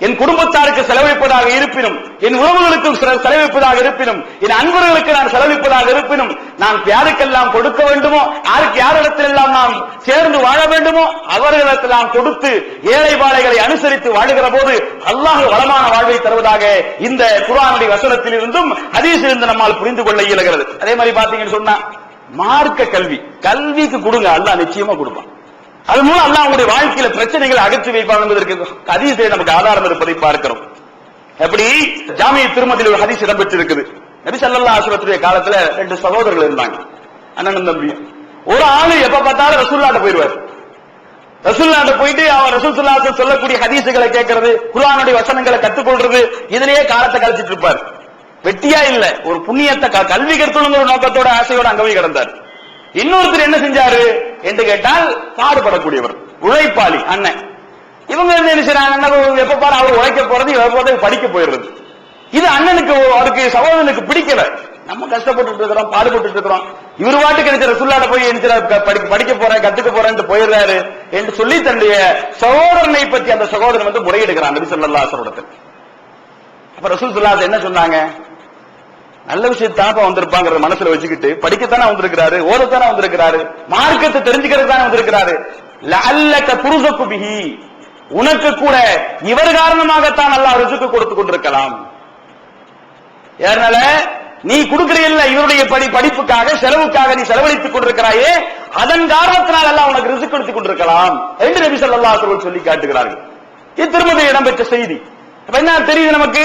என் குடும்பத்தாருக்கு செலவழிப்பதாக இருப்பினும் என் உறவுகளுக்கும் செல- செலவழிப்பதாக இருப்பினும் என் அன்பர்களுக்கு நான் செலவழிப்பதாக இருப்பினும் நான் யாருக்கெல்லாம் கொடுக்க வேண்டுமோ யாருக்கு யாரிடத்திலெல்லாம் நாம் சேர்ந்து வாழ வேண்டுமோ அவர்களிடத்தெல்லாம் கொடுத்து ஏழை பாளைகளை அனுசரித்து வாழுகிற போது அல்லாஹ் வளமான வாழ்வை தருவதாக இந்த குரானுடைய வசனத்தில் இருந்தும் ஹதீஸிலிருந்து நம்மால் புரிந்து கொள்ள இயலுகிறது. அதே மாதிரி பாத்தீங்கன்னு சொன்னா மார்க்க கல்வி. கல்விக்கு கொடுங்க அல்லாஹ் நிச்சயமா கொடுப்பான். அது மூலம் அல்லாஹ் அவங்களுடைய வாழ்க்கையில பிரச்சனைகளை அகற்றி வைப்பாங்க என்பதற்கு ஹதீஸே நமக்கு ஆதாரம் இருப்பதை பார்க்கிறோம். எப்படி? ஜாமிய திருமதியில் ஒரு ஹதீஸ் இடம்பெற்றிருக்குது. நபி ஸல்லல்லாஹு ஆசிரத்துடைய காலத்துல ரெண்டு சகோதரர்கள் இருந்தாங்க. அண்ணனும் தம்பி ஒரு ஆளு எப்ப பார்த்தாலும் ரசூல்லாட்ட போயிருவார் ரசூல்லாட்ட போயிட்டு அவர் ரசூல் ஸல்லல்லாஹு சொல்லக்கூடிய ஹதீசுகளை கேட்கறது குரானுடைய வசனங்களை கத்துக்கொள்றது இதுலயே காலத்தை கழிச்சிட்டு இருப்பார். வெட்டியா இல்ல ஒரு புண்ணியத்தை க- கல்வி கற்கணுங்கிற நோக்கத்தோட ஆசையோட அங்கவே கிடந்தார். இன்னொருத்தர் என்ன செஞ்சாரு என்று கேட்டால் பாடுபடக்கூடியவர் உழைப்பாளி அண்ணன். இவங்க என்ன செய்யறாங்க அண்ணன் எப்ப பாரு அவர் உழைக்க போறது எப்ப போறது படிக்க போயிடுறது. இது அண்ணனுக்கு அவருக்கு சகோதரனுக்கு பிடிக்கல. நம்ம கஷ்டப்பட்டு இருக்கிறோம் பாடுபட்டு இருக்கிறோம். இவர் வாட்டுக்கு நினைச்ச ரசுல்லாட போய் படிக்க படிக்க போறேன் கத்துக்க போறேன் போயிடுறாரு என்று சொல்லி தன்னுடைய சகோதரனை பற்றி அந்த சகோதரன் வந்து முறையெடுக்கிறான் நபி ஸல்லல்லாஹு அலைஹி அப்ப ரசூல் சொல்லாத என்ன சொன்னாங்க? நல்ல விஷயத்தாப்ப வந்திருப்பாங்கிறத மனசுல வச்சுக்கிட்டு படிக்கத்தானே வந்திருக்கிறாரு ஓதத்தானே வந்திருக்கிறாரு மார்க்கத்தை தெரிஞ்சுக்கிறது தானே வந்திருக்கிறாரு. லல்லக்க துருசக்கு பிஹி. உனக்கு கூட இவர் காரணமாகத்தான் நல்லா ரிசுக்கு கொடுத்து கொண்டிருக்கலாம். ஏனால நீ கொடுக்கிறீல்ல இவருடைய படி படிப்புக்காக செலவுக்காக நீ செலவழித்துக் கொண்டிருக்கிறாயே அதன் காரணத்தினால் எல்லாம் உனக்கு ரிசுக்கு எடுத்துக் கொண்டிருக்கலாம் என்று நபி சொல்லி காட்டுகிறார்கள். இது திருமதி இடம்பெற்ற செய்தி. அப்ப என்ன தெரியுது நமக்கு?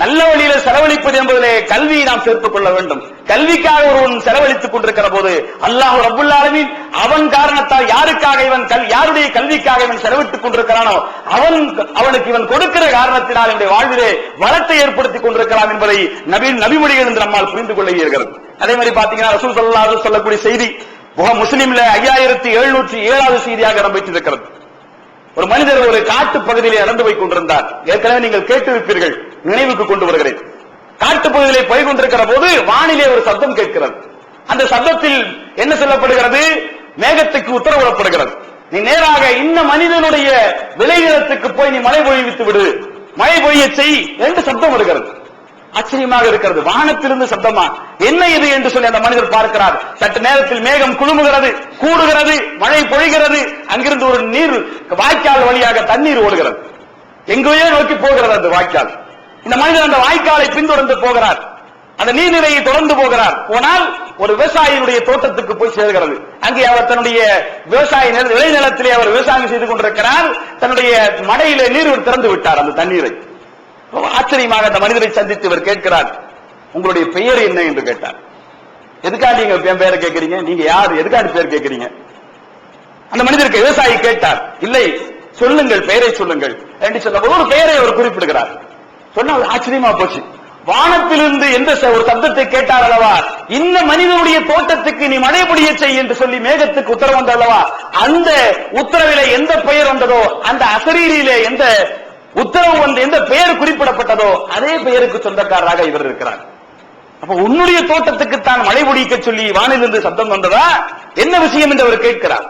நல்ல வழியில செலவழிப்பது என்பதிலே கல்வியை நாம் சேர்த்துக் கொள்ள வேண்டும். கல்விக்காக ஒருவன் செலவழித்துக் கொண்டிருக்கிற போது அல்லாஹ் ரபுல்லாலுமே அவன் காரணத்தால் யாருக்காக இவன் கல் யாருடைய கல்விக்காக இவன் செலவிட்டுக் கொண்டிருக்கிறானோ அவன் அவனுக்கு இவன் கொடுக்கிற காரணத்தினால் என்னுடைய வாழ்விலே வளத்தை ஏற்படுத்திக் கொண்டிருக்கலாம் என்பதை நபி நபிமொழிகள் என்று நம்மால் புரிந்து கொள்ள இயல்கிறது அதே மாதிரி பாத்தீங்கன்னா ரசூல் சொல்லாத சொல்லக்கூடிய செய்தி முஸ்லீம்ல முஸ்லிம்ல ஐயாயிரத்தி எழுநூற்றி ஏழாவது செய்தியாக இடம்பெற்றிருக்கிறது ஒரு மனிதர் ஒரு காட்டு பகுதியிலே நடந்து போய் கொண்டிருந்தார். ஏற்கனவே நீங்கள் கேட்டிருப்பீர்கள். நினைவுக்கு கொண்டு வருகிறேன். காட்டு பகுதியிலே போய் கொண்டிருக்கிற போது வானிலே ஒரு சத்தம் கேட்கிறது. அந்த சப்தத்தில் என்ன சொல்லப்படுகிறது? மேகத்துக்கு உத்தரவிடப்படுகிறது. நீ நேராக இந்த மனிதனுடைய விளைநிலத்துக்கு போய் நீ மழை பொழிவித்து விடு. மழை பொய்ய செய் என்று சப்தம் வருகிறது. ஆச்சரியமாக இருக்கிறது. வானத்திலிருந்து சப்தமா? என்ன இது என்று சொல்லி அந்த மனிதர் பார்க்கிறார். சற்று நேரத்தில் மேகம் குழுமுகிறது கூடுகிறது மழை பொழிகிறது. அங்கிருந்து ஒரு நீர் வாய்க்கால் வழியாக தண்ணீர் ஓடுகிறது. எங்கேயோ நோக்கி போகிறது அந்த வாய்க்கால். இந்த மனிதர் அந்த வாய்க்காலை பின்தொடர்ந்து போகிறார். அந்த நீர்நிலையை தொடர்ந்து போகிறார். போனால் ஒரு விவசாயியினுடைய தோட்டத்துக்கு போய் சேர்கிறது. அங்கே அவர் தன்னுடைய விவசாய நில விளைநிலத்திலே அவர் விவசாயம் செய்து கொண்டிருக்கிறார். தன்னுடைய மடையிலே நீர் திறந்து விட்டார் அந்த தண்ணீரை. ஆச்சரியமாக அந்த மனிதரை சந்தித்து இவர் கேட்கிறார் உங்களுடைய பெயர் என்ன? என்று கேட்டார். எதுக்காக நீங்க என் பெயரை கேட்கறீங்க? நீங்க யார்? எதுக்காக பேர் கேட்கறீங்க? அந்த மனிதருக்கு விவசாயி கேட்டார் இல்லை சொல்லுங்கள் பெயரை சொல்லுங்கள். என்று சொன்னபோது ஒரு பெயரை அவர் குறிப்பிடுகிறார். சொன்ன ஆச்சரியமா போச்சு. வானத்திலிருந்து எந்த ச- ஒரு சப்தத்தை கேட்டார் அல்லவா? இந்த மனிதனுடைய தோட்டத்துக்கு நீ மழை பொழிய செய் என்று சொல்லி மேகத்துக்கு உத்தரவு வந்த அல்லவா? அந்த உத்தரவிலே எந்த பெயர் வந்ததோ அந்த அசரீரியிலே எந்த உத்தரவு வந்து எந்த பெயர் குறிப்பிடப்பட்டதோ அதே பெயருக்கு சொந்தக்காரராக இவர் இருக்கிறார். அப்ப உன்னுடைய தோட்டத்துக்கு தான் மழை பொடிக்க சொல்லி வானிலிருந்து சப்தம் வந்ததா? என்ன விஷயம் என்று அவர் கேட்கிறார்.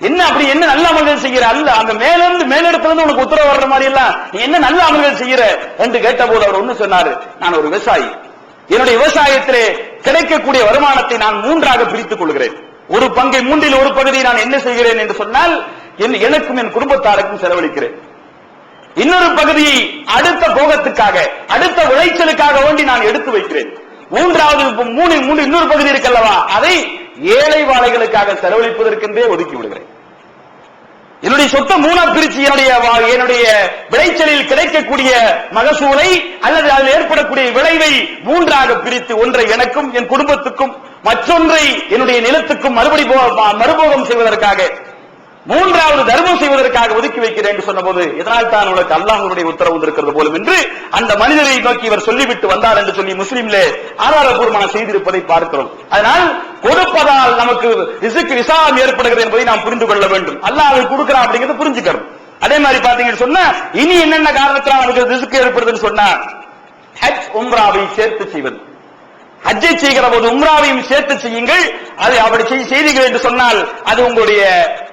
என்ன அப்படி என்ன நல்ல அமல்கள் செய்கிற அல்ல அந்த மேல இருந்து மேலிடத்துல இருந்து உனக்கு உத்தரவு வர்ற மாதிரி எல்லாம் நீ என்ன நல்ல அமல்கள் செய்கிற என்று கேட்டபோது அவர் ஒண்ணு சொன்னாரு நான் ஒரு விவசாயி. என்னுடைய விவசாயத்திலே கிடைக்கக்கூடிய வருமானத்தை நான் மூன்றாக பிரித்துக் கொள்கிறேன். ஒரு பங்கை மூன்றில் ஒரு பகுதியை நான் என்ன செய்கிறேன்? என்று சொன்னால் என் எனக்கும் என் குடும்பத்தாருக்கும் செலவழிக்கிறேன். இன்னொரு பகுதியை அடுத்த போகத்துக்காக அடுத்த விளைச்சலுக்காக வேண்டி நான் எடுத்து வைக்கிறேன். மூன்றாவது மூணு மூணு இன்னொரு பகுதி இருக்கல்லவா? அதை ஏழை வாழைகளுக்காக செலவழிப்பதற்கென்றே ஒதுக்கி விடுகிறேன். என்னுடைய சொத்தை மூணா பிரிச்சு என்னுடைய என்னுடைய விளைச்சலில் கிடைக்கக்கூடிய மகசூலை அல்லது அதில் ஏற்படக்கூடிய விளைவை மூன்றாக பிரித்து ஒன்றை எனக்கும் என் குடும்பத்துக்கும் மற்றொன்றை என்னுடைய நிலத்துக்கும் மறுபடி மறுபோகம் செய்வதற்காக மூன்றாவது தர்மம் செய்வதற்காக ஒதுக்கி வைக்கிறேன் என்று சொன்னபோது இதனால் தான் உனக்கு அல்லாஹனுடைய உத்தரவு இருக்கிறது போலும் என்று அந்த மனிதரை நோக்கி இவர் சொல்லிவிட்டு வந்தார் என்று சொல்லி முஸ்லீம்லே ஆதாரபூர்வமான செய்திருப்பதை பார்க்கிறோம். அதனால் கொடுப்பதால் நமக்கு ரிசுக்கு விசாரம் ஏற்படுகிறது என்பதை நாம் புரிந்து கொள்ள வேண்டும். அல்லாஹ் அவர் கொடுக்கிறான் அப்படிங்கிறத புரிஞ்சுக்கிறோம் அதே மாதிரி பாத்தீங்கன்னு சொன்னா இனி என்னென்ன காரணத்தினால் நமக்கு ரிசுக்கு ஏற்படுதுன்னு சொன்னா ஹஜ் உம்ராவை சேர்த்து செய்வது. ஹஜ்ஜை செய்கிற போது உம்ராவையும் சேர்த்து செய்யுங்கள். அது அப்படி செய்- செய்தீர்கள் என்று சொன்னால் அது உங்களுடைய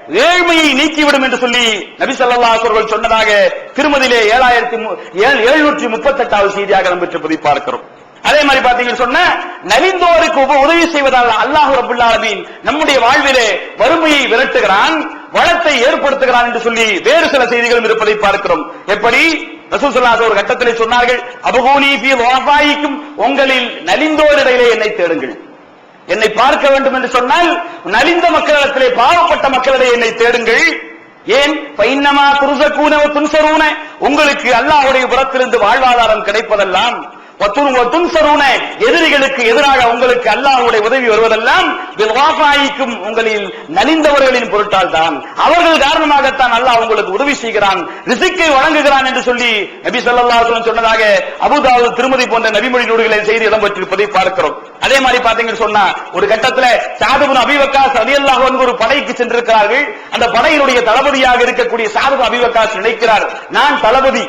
ஏழ்மையை நீக்கிவிடும் என்று சொல்லி நபி சல்லா அவர்கள் சொன்னதாக திருமதியிலே ஏழாயிரத்தி எழுநூற்றி முப்பத்தெட்டாவது செய்தியாக இடம்பெற்றிருப்பதை பார்க்கிறோம். அதே மாதிரி பாத்தீங்கன்னு சொன்ன நலிந்தோருக்கு உப- உதவி செய்வதால் அல்லாஹ் ரபுல் நம்முடைய வாழ்விலே வறுமையை விரட்டுகிறான் வளத்தை ஏற்படுத்துகிறான் என்று சொல்லி வேறு சில செய்திகளும் இருப்பதை பார்க்கிறோம். எப்படி? ரசூசல்லாத ஒரு கட்டத்திலே சொன்னார்கள் அபகூனி உங்களில் நலிந்தோரிடையிலே என்னை தேடுங்கள். என்னை பார்க்க வேண்டும் என்று சொன்னால் நலிந்த மக்களிடத்திலே பாவப்பட்ட மக்களிடையே என்னை தேடுங்கள். ஏன்? பைன்னமா துருசக்கூன துன்சரூன. உங்களுக்கு அல்லாஹுடைய புறத்திலிருந்து வாழ்வாதாரம் கிடைப்பதெல்லாம் எதிரிகளுக்கு எதிராக உங்களுக்கு அல்லாஹுடைய உதவி வருவதெல்லாம் வாஃபாயிக்கும் உங்களில் நலிந்தவர்களின் பொருட்டால் தான் அவர்கள் காரணமாகத்தான் அல்லாஹ் உங்களுக்கு உதவி செய்கிறான் ரிசிக்கை வழங்குகிறான் என்று சொல்லி நபி சொல்லா சொன்னதாக அபுதாவு திருமதி போன்ற நபிமொழி நூல்களை செய்தி இடம்பெற்றிருப்பதை பார்க்கிறோம். அதே மாதிரி பாத்தீங்கன்னு சொன்னா ஒரு கட்டத்துல சாதுபுன் அபிவக்காஸ் ரலியல்லாஹு ஒரு படைக்கு சென்றிருக்கிறார்கள். அந்த படையினுடைய தளபதியாக இருக்கக்கூடிய சாதுபு அபிவக்காஸ் நினைக்கிறார் நான் தளபதி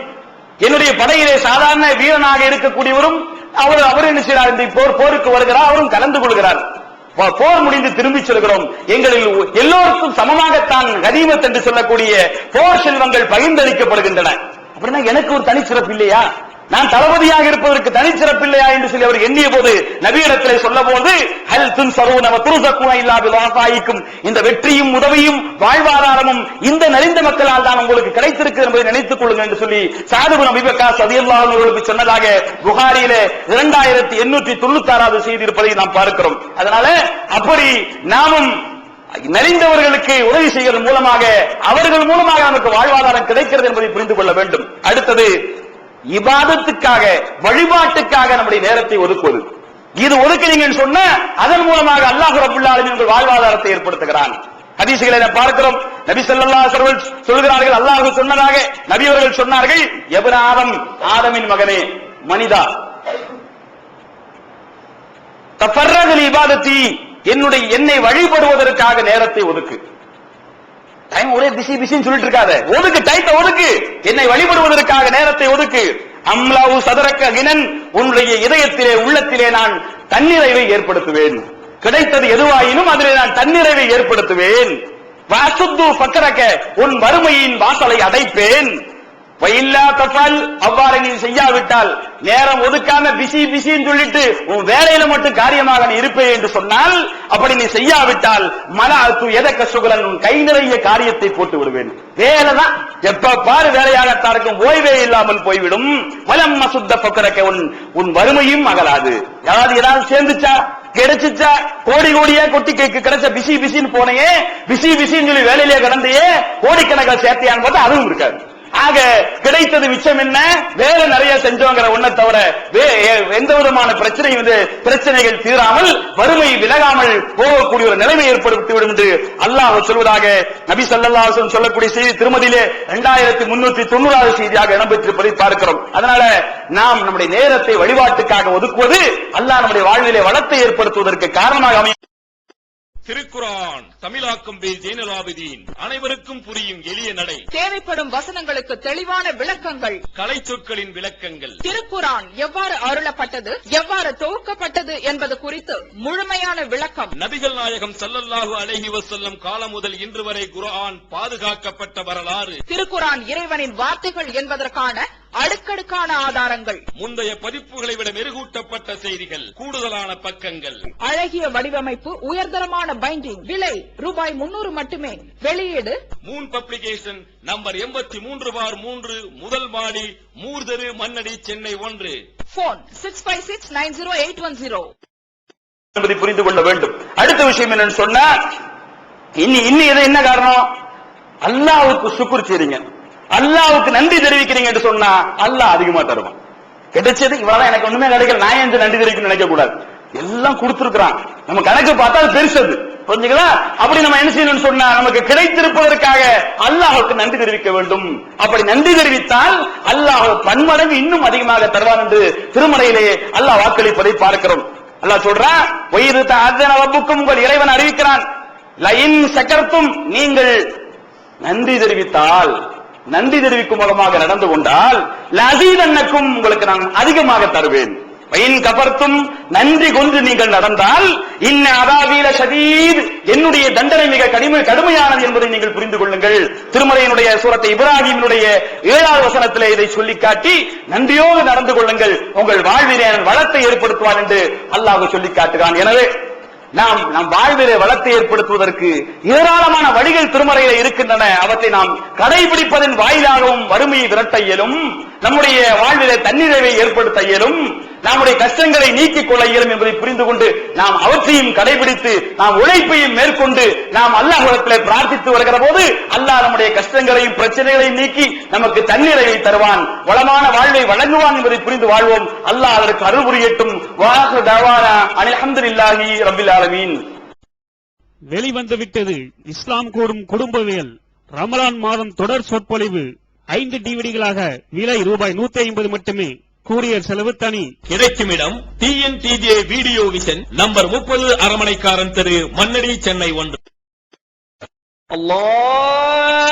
என்னுடைய படையிலே சாதாரண வீரனாக இருக்கக்கூடியவரும் அவர் அவர் என்ன செய்கிறார்? இந்த போர் போருக்கு வருகிறார் அவரும் கலந்து கொள்கிறார். போர் முடிந்து திரும்பி செல்கிறோம். எங்களில் எல்லோருக்கும் சமமாகத்தான் கனிமத் என்று சொல்லக்கூடிய போர் செல்வங்கள் பகிர்ந்தளிக்கப்படுகின்றன. அப்படின்னா எனக்கு ஒரு தனி சிறப்பு இல்லையா? நான் தளபதியாக இருப்பதற்கு தனிச்சிறப்பில்லையா என்று சொல்லி அவர் எண்ணிய போது நவீனத்திலே சொல்ல போது ஹல் துன் சரூனவ துருசக்குன இல்லாத விவசாயிக்கும் இந்த வெற்றியும் உதவியும் வாழ்வாதாரமும் இந்த நலிந்த மக்களால் தான் உங்களுக்கு கிடைத்திருக்கு என்பதை நினைத்துக் கொள்ளுங்க என்று சொல்லி சாதுபு நபிபக்கா சதியல்லா அவர்களுக்கு சொன்னதாக புகாரியிலே இரண்டாயிரத்தி எண்ணூற்றி தொண்ணூத்தி ஆறாவது செய்தி இருப்பதை நாம் பார்க்கிறோம். அதனால அப்படி நாமும் நெறிந்தவர்களுக்கு உதவி செய்வதன் மூலமாக அவர்கள் மூலமாக நமக்கு வாழ்வாதாரம் கிடைக்கிறது என்பதை புரிந்து கொள்ள வேண்டும். அடுத்தது இபாதத்துக்காக வழிபாட்டுக்காக நம்முடைய நேரத்தை ஒதுக்குவது. இது ஒதுக்குனீங்கன்னு சொன்ன அதன் மூலமாக அல்லாஹ் ரபுல்லா உங்கள் வாழ்வாதாரத்தை ஏற்படுத்துகிறான். ஹதீசுகளை நாம் பார்க்கிறோம். நபி ஸல்லல்லாஹு சொல்கிறார்கள் அல்லாஹ் சொன்னதாக நபி அவர்கள் சொன்னார்கள் எவன் ஆதம் ஆதமின் மகனே மனிதா தப்பர்றதில் இபாதத்தி என்னுடைய என்னை வழிபடுவதற்காக நேரத்தை ஒதுக்கு. டைம் ஒரே பிசி பிசின்னு சொல்லிட்டு இருக்காத ஒதுக்கு டைத்தை ஒதுக்கு. என்னை வழிபடுவதற்காக நேரத்தை ஒதுக்கு. அம்லாவு சதரக்க கினன் உன்னுடைய இதயத்திலே உள்ளத்திலே நான் தன்னிறைவை ஏற்படுத்துவேன். கிடைத்தது எதுவாயினும் அதிலே நான் தன்னிறைவை ஏற்படுத்துவேன். வாசுத்து பக்கரக்க உன் வறுமையின் வாசலை அடைப்பேன். அவ்வாறு நீ செய்யாவிட்டால் நேரம் ஒதுக்காம பிசி பிசின்னு சொல்லிட்டு உன் வேலையில மட்டும் காரியமாக நீ இருப்பே என்று சொன்னால் அப்படி நீ செய்யாவிட்டால் மன அத்து எதக்க சுகலன் உன் கை நிறைய காரியத்தை போட்டு விடுவேன். வேலைதான். எப்ப பாரு வேலையாகத்தான் இருக்கும் ஓய்வே இல்லாமல் போய்விடும். வலம் மசுத்த பக்கரக்க உன் உன் வறுமையும் அகலாது. யாராவது ஏதாவது சேர்ந்துச்சா? கிடைச்சிச்சா? கோடி கோடியா கொட்டி கேக்கு கிடைச்ச பிசி பிசின்னு போனையே பிசி பிசின்னு சொல்லி வேலையிலே கடந்தையே கோடிக்கணக்கில் சேர்த்தியான்னு பார்த்தா அதுவும் இருக்காது. ஆக கிடைத்தது மிச்சம் என்ன? வேலை நிறைய செஞ்சோங்கிற ஒண்ண தவிர வே- எந்த விதமான பிரச்சனை வந்து பிரச்சனைகள் தீராமல் வறுமை விலகாமல் போகக்கூடிய ஒரு நிலைமை ஏற்படுத்தி விடும் என்று அல்லாஹ் சொல்வதாக நபி சல்லா சொல்லக்கூடிய செய்தி திருமதியிலே இரண்டாயிரத்தி முன்னூத்தி தொண்ணூறாவது செய்தியாக இடம்பெற்றிருப்பதை பார்க்கிறோம் அதனால நாம் நம்முடைய நேரத்தை வழிபாட்டுக்காக ஒதுக்குவது அல்லாஹ் நம்முடைய வாழ்விலே வளத்தை ஏற்படுத்துவதற்கு காரணமாக அமையும். திருக்குரான் தமிழாக்கம் பி ஜெயினலாபிதீன் அனைவருக்கும் புரியும் எளிய நடை. தேவைப்படும் வசனங்களுக்கு தெளிவான விளக்கங்கள். கலை சொற்களின் விளக்கங்கள். திருக்குரான் எவ்வாறு அருளப்பட்டது எவ்வாறு தொகுக்கப்பட்டது என்பது குறித்து முழுமையான விளக்கம். நபிகள் நாயகம் ஸல்லல்லாஹு அலைஹி வஸல்லம் காலம் முதல் இன்று வரை குர்ஆன் பாதுகாக்கப்பட்ட வரலாறு. திருக்குரான் இறைவனின் வார்த்தைகள் என்பதற்கான அடுக்கடுக்கான ஆதாரங்கள். முந்தைய பதிப்புகளை விட மெருகூட்டப்பட்ட செய்திகள் கூடுதலான பக்கங்கள். அழகிய வடிவமைப்பு உயர்தரமான பைண்டிங் விலை ரூபாய் முன்னூறு மட்டுமே. வெளியீடு? மூன் பப்ளிகேஷன் நம்பர் எண்பத்தி மூன்று பார் மூன்று முதல் மாடி மூர்தரு மன்னடி சென்னை ஒன்று. Phone six five six nine zero eight one zero என்பதை புரிந்து கொள்ள வேண்டும். அடுத்த விஷயம் என்னன்னு சொன்னா இன்னி இன்னி இது என்ன காரணம்? அல்லாவுக்கு சுக்குர் செய்றீங்க. அல்லாவுக்கு நன்றி தெரிவிக்கிறீங்க என்று சொன்னா அல்லாஹ் அதிகமா தருவான். கிடைச்சது இவ்வளவுதான் எனக்கு ஒண்ணுமே கிடைக்கல. நான் ஏன் நன்றி தெரிவிக்கணும்னு நினைக்க கூடாது எல்லாம் கொடுத்திருக்கிறான். நம்ம கணக்கு பார்த்தா அது பெருசது. புரிஞ்சுங்களா? அப்படி நம்ம என்ன செய்யணும்னு சொன்னா நமக்கு கிடைத்திருப்பதற்காக அல்லாஹுக்கு நன்றி தெரிவிக்க வேண்டும். அப்படி நன்றி தெரிவித்தால் அல்லாஹ் பன்மடங்கு இன்னும் அதிகமாக தருவான் என்று திருமலையிலே அல்லாஹ் வாக்களிப்பதை பார்க்கிறோம். அல்லாஹ் சொல்றான் வயிறு தாதன ரப்புக்கும் உங்கள் இறைவன் அறிவிக்கிறான். லயின் சக்கரத்தும் நீங்கள் நன்றி தெரிவித்தால் நன்றி தெரிவிக்கும் மூலமாக நடந்து கொண்டால் லசீதன்னக்கும் உங்களுக்கு நான் அதிகமாக தருவேன். வயின் கபர்த்தும் நன்றி கொண்டு நீங்கள் நடந்தால் இன்ன அதாவீல சதீர் என்னுடைய தண்டனை மிக கடுமை கடுமையானது என்பதை நீங்கள் புரிந்து கொள்ளுங்கள். திருமலையினுடைய சூரத்தை இப்ராஹிமினுடைய ஏழாவது வசனத்திலே இதை சொல்லி காட்டி நன்றியோடு நடந்து கொள்ளுங்கள். உங்கள் வாழ்விலே வளத்தை ஏற்படுத்துவான் என்று அல்லாஹ் சொல்லி காட்டுகிறான். எனவே நாம் நம் வாழ்விலே வளத்தை ஏற்படுத்துவதற்கு ஏராளமான வழிகள் திருமறையில இருக்கின்றன. அவற்றை நாம் கடைபிடிப்பதன் வாயிலாகவும் வறுமையை விரட்ட இயலும். நம்முடைய வாழ்வில தன்னிறைவை ஏற்படுத்த இயலும் நம்முடைய கஷ்டங்களை நீக்கிக் கொள்ள இயலும் என்பதை புரிந்து கொண்டு நாம் அவற்றையும் கடைபிடித்து நாம் உழைப்பையும் மேற்கொண்டு நாம் அல்லாஹ்விடத்திலே பிரார்த்தித்து வருகிற போது அல்லாஹ் நம்முடைய கஷ்டங்களையும் பிரச்சனைகளையும் நீக்கி நமக்கு தன்னிறைவை தருவான். வளமான வாழ்வை வழங்குவான் என்பதை புரிந்து வாழ்வோம். அல்லாஹ் அதற்கு அருள் புரியட்டும். வாஹு தவானா அல்ஹம்துலில்லாஹி ரப்பில் ஆலமீன். வெளிவந்து விட்டது இஸ்லாம் கூறும் குடும்பவியல். ரமலான் மாதம் தொடர் சொற்பொழிவு. ஐந்து டிவிடிகளாக விலை ரூபாய் நூத்தி ஐம்பது மட்டுமே கூரியர் செலவு தனி. கிடைக்கும் இடம் டிஎன்டிஜே வீடியோ விஷன் நம்பர் முப்பது அரமனைக்காரன் தெரு மன்னடி சென்னை ஒன்று. அல்லாஹ்!